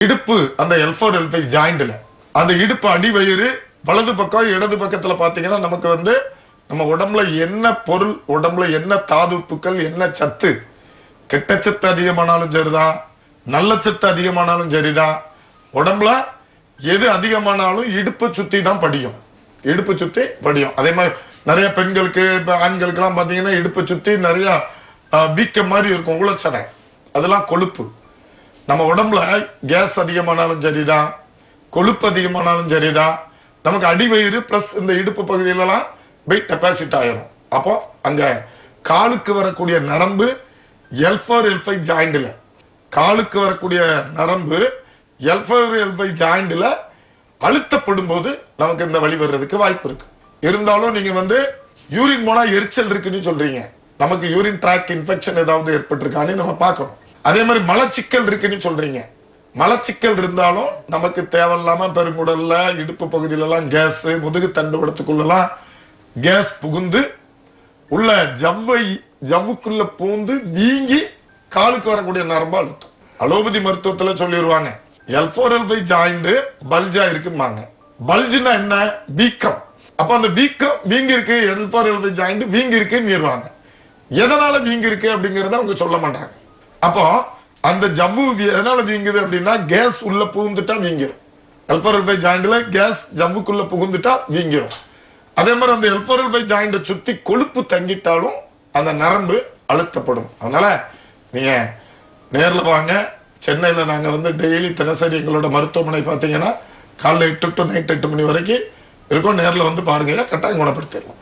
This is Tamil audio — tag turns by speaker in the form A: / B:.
A: இடுப்பு அந்த எல் ஃபோர் எல் ஃபைவ் ஜாயிண்ட்ல அந்த இடுப்பு அடிவயிறு வலது பக்கம் இடது பக்கத்துல பாத்தீங்கன்னா நமக்கு வந்து நம்ம உடம்புல என்ன பொருள் உடம்புல என்ன தாதுப்புக்கள் என்ன சத்து? கெட்ட சத்து அதிகமானாலும் சரிதான் நல்ல சத்து அதிகமானாலும் சரிதான். உடம்புல எது அதிகமானாலும் இடுப்பு சுத்தி தான் படியும். இடுப்பு சுத்தி படியும். அதே மாதிரி நிறைய பெண்களுக்கு இப்ப ஆண்களுக்கு எல்லாம் பாத்தீங்கன்னா இடுப்பு சுத்தி நிறைய வீக்கம் மாதிரி இருக்கும் உளச்சடை அதெல்லாம் கொழுப்பு. நம்ம உடம்புல கேஸ் அதிகமானாலும் சரிதான் கொழுப்பு அதிகமானாலும் சரிதான். நமக்கு அடிவயிறு பிளஸ் இந்த இடுப்பு பகுதியிலலாம் வெயிட் டெபாசிட் ஆயிரும். அப்போ அங்க காலுக்கு வரக்கூடிய நரம்பு எல் ஃபோர் எல் ஃபைவ் ஜாயிண்ட்ல காலுக்கு வரக்கூடிய நரம்பு எல் ஃபோர் எல் ஃபைவ் ஜாயிண்ட்ல அழுத்தப்படும் போது நமக்கு இந்த வழி வர்றதுக்கு வாய்ப்பு இருக்கு. இருந்தாலும் நீங்க வந்து யூரின் போனா எரிச்சல் இருக்குன்னு சொல்றீங்க. நமக்கு யூரின் ட்ராக் இன்ஃபெக்ஷன் ஏதாவது ஏற்பட்டிருக்கான்னு நம்ம பார்க்கணும். அதே மாதிரி மலச்சிக்கல் இருக்குன்னு சொல்றீங்க. மலச்சிக்கல் இருந்தாலும் நமக்கு தேவையில்லாம பெருங்குடல்ல இடுப்பு பகுதியில எல்லாம் கேஸ் முதுகு தண்டுவடத்துக்குள்ளலாம் கேஸ் புகுந்து உள்ள ஜவ்வை ஜவ்வுக்குள்ள பூந்து நீங்கி காலுக்கு வரக்கூடிய நரம்பு அழுத்தம். அலோபதி மருத்துவத்துல சொல்லிடுவாங்க L four L five joint பல்ஜா இருக்குமாங்க பல்ஜுனா என்ன? வீக்கம். அப்ப அந்த வீக்கம் வீங்கி இருக்கு L four L five joint வீங்கி இருக்குன்னு எதனால வீங்கி இருக்கு அப்படிங்கறத அவங்க சொல்ல மாட்டாங்க. அப்போ அந்த ஜவ்வு எதனால வீங்குது அப்படின்னா கேஸ் உள்ள புகுந்துட்டா வீங்கிரும். எல்பரல் பை ஜாயிண்ட்ல கேஸ் ஜவ்வுக்குள்ள புகுந்துட்டா வீங்கிரும். அதே மாதிரி அந்த எல்பரல் பை ஜாயிண்ட சுத்தி கொழுப்பு தங்கிட்டாலும் அந்த நரம்பு அழுத்தப்படும். அதனால நீங்க நேர்ல வாங்க. சென்னையில நாங்க வந்து டெய்லி தினசரி எங்களோட மருத்துவமனை பாத்தீங்கன்னா காலைல எட்டு டு நைட் எட்டு மணி வரைக்கும் இருக்கும். நேரில் வந்து பாருங்க. கட்டாயம் குணப்படுத்திடலாம்.